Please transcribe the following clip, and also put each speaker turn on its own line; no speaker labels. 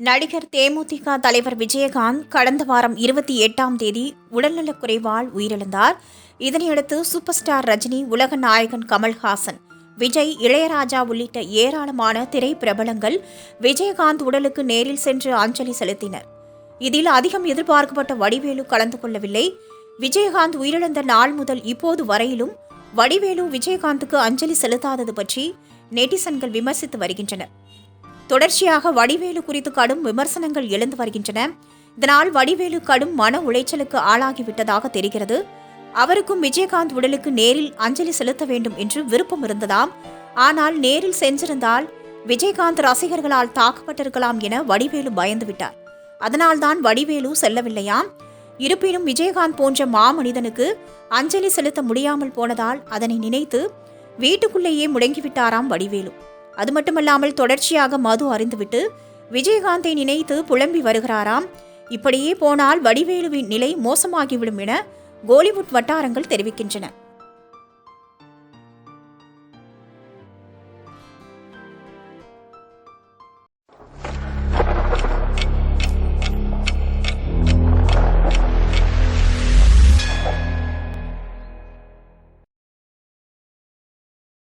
நடிகர் தேமுதிக தலைவர் விஜயகாந்த் கடந்த வாரம் இருபத்தி எட்டாம் தேதி உடல்நலக் குறைவால் உயிரிழந்தார். இதனையடுத்து சூப்பர் ஸ்டார் ரஜினி உலக நாயகன் கமல்ஹாசன் விஜய் இளையராஜா உள்ளிட்ட ஏராளமான திரை பிரபலங்கள் விஜயகாந்த் உடலுக்கு நேரில் சென்று அஞ்சலி செலுத்தினர். இதில் அதிகம் எதிர்பார்க்கப்பட்ட வடிவேலு கலந்து கொள்ளவில்லை. விஜயகாந்த் உயிரிழந்த நாள் முதல் இப்போது வரையிலும் வடிவேலு விஜயகாந்துக்கு அஞ்சலி செலுத்தாதது பற்றி நெட்டிசன்கள் விமர்சித்து வருகின்றனர். தொடர்ச்சியாக வடிவேலு குறித்து கடும் விமர்சனங்கள் எழுந்து வருகின்றன. இதனால் வடிவேலு கடும் மன உளைச்சலுக்கு ஆளாகிவிட்டதாக தெரிகிறது. அவருக்கும் விஜயகாந்த் உடலுக்கு நேரில் அஞ்சலி செலுத்த வேண்டும் என்று விருப்பம் இருந்ததாம். ஆனால் நேரில் சென்றிருந்தால் விஜயகாந்த் ரசிகர்களால் தாக்கப்பட்டிருக்கலாம் என வடிவேலு பயந்துவிட்டார். அதனால்தான் வடிவேலு செல்லவில்லையாம். இருப்பினும் விஜயகாந்த் போன்ற மாமனிதனுக்கு அஞ்சலி செலுத்த முடியாமல் போனதால் அதனை நினைத்து வீட்டுக்குள்ளேயே முடங்கிவிட்டாராம் வடிவேலு. அது மட்டுமல்லாமல் தொடர்ச்சியாக மது அறிந்துவிட்டு விஜயகாந்தை நினைத்து புலம்பி வருகிறாராம். இப்படியே போனால் வடிவேலுவின் நிலை மோசமாகிவிடும் என கோலிவுட் வட்டாரங்கள் தெரிவிக்கின்றன.